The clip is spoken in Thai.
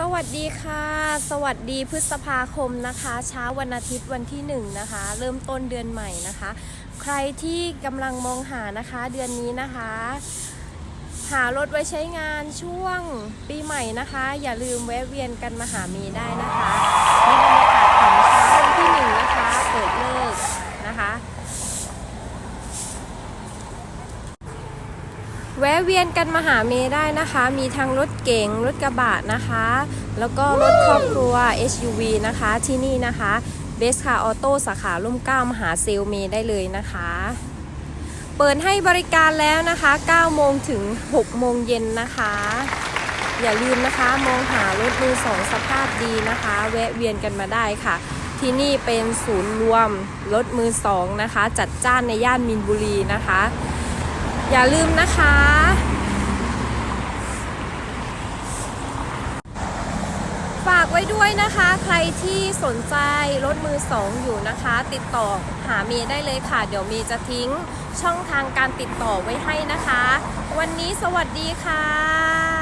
สวัสดีค่ะ สวัสดีพฤษภาคมนะคะ เช้าวันอาทิตย์วันที่หนึ่งนะคะ เริ่มต้นเดือนใหม่นะคะ ใครที่กำลังมองหานะคะเดือนนี้นะคะ หารถไว้ใช้งานช่วงปีใหม่นะคะ อย่าลืมแวะเวียนกันมาหาเมีได้นะคะนี่บรรยากาศของเช้าวันที่หนึ่งนะคะ เปิดเลิกนะคะ แวะเวียนกันมาหาเมย์ได้นะคะ มีทั้งรถเก๋งรถกระบะนะคะ แล้วก็รถครอบครัว SUV นะคะที่นี่นะคะเบสคาออโต้สาขาลุ่มเกล้ามหาเซลเมย์ได้เลยนะคะ เปิดให้บริการแล้วนะคะ9โมงถึง6โมงเย็นนะคะ อย่าลืมนะคะมองหารถมือสองสภาพดีนะคะ แวะเวียนกันมาได้ค่ะ ที่นี่เป็นศูนย์รวมรถมือสองนะคะ จัดจ้านในย่านมินบุรีนะคะ อย่าลืมนะคะ ฝากไว้ด้วยนะคะ ใครที่สนใจรถมือสองอยู่นะคะ ติดต่อหาเมย์ได้เลยค่ะ เดี๋ยวเมย์จะทิ้งช่องทางการติดต่อไว้ให้นะคะ วันนี้สวัสดีค่ะ